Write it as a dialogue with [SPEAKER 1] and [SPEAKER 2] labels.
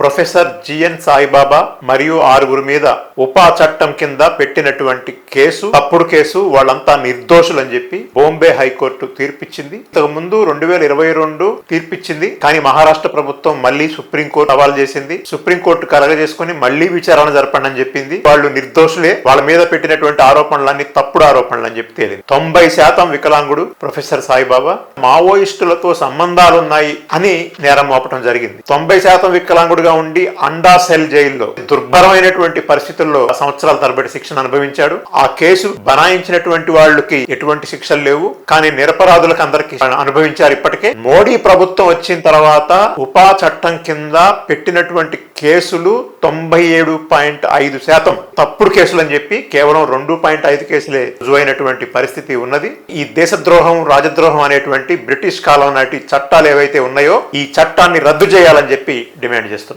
[SPEAKER 1] Professor GN Saibaba మరియు ఆరుగురు మీద ఉపా చట్టం కింద పెట్టినటువంటి కేసు తప్పుడు కేసు వాళ్ళంతా నిర్దోషులు అని చెప్పి బాంబే హైకోర్టు తీర్పిచ్చింది. ఇంతకు ముందు రెండు వేల ఇరవై రెండు తీర్పిచ్చింది. కానీ మహారాష్ట్ర ప్రభుత్వం మళ్ళీ సుప్రీంకోర్టు సవాల్ చేసింది. సుప్రీంకోర్టు కలగజేసుకుని మళ్ళీ విచారణ జరపండి అని చెప్పింది. వాళ్ళు నిర్దోషులే. వాళ్ళ మీద పెట్టినటువంటి ఆరోపణలన్నీ తప్పుడు ఆరోపణలు అని చెప్పి తేలింది. తొంభై శాతం వికలాంగుడు ప్రొఫెసర్ సాయిబాబా మావోయిస్టులతో సంబంధాలున్నాయి అని నేరం మోపడం జరిగింది. తొంభై శాతం వికలాంగుడు వికలాంగుడుగా ఉండి అండా సెల్ జైల్లో దుర్భరమైనటువంటి పరిస్థితుల్లో సంవత్సరాల తరబడి శిక్షణ అనుభవించాడు. ఆ కేసు బనాయించినటువంటి వాళ్ళకి ఎటువంటి శిక్షలు లేవు. కానీ నిరపరాధులకు అందరికీ అనుభవించారు ఇప్పటికే. మోడీ ప్రభుత్వం వచ్చిన తర్వాత ఉపా చట్టం కింద పెట్టినటువంటి కేసులు తొంభై ఏడు పాయింట్ ఐదు శాతం తప్పుడు కేసులు అని చెప్పి కేవలం రెండు పాయింట్ ఐదు కేసులే రుజువైనటువంటి పరిస్థితి ఉన్నది. ఈ దేశద్రోహం రాజద్రోహం అనేటువంటి బ్రిటిష్ కాలం నాటి చట్టాలు ఏవైతే ఉన్నాయో ఈ చట్టాన్ని రద్దు చేయాలని చెప్పి డిమాండ్ చేస్తున్నారు.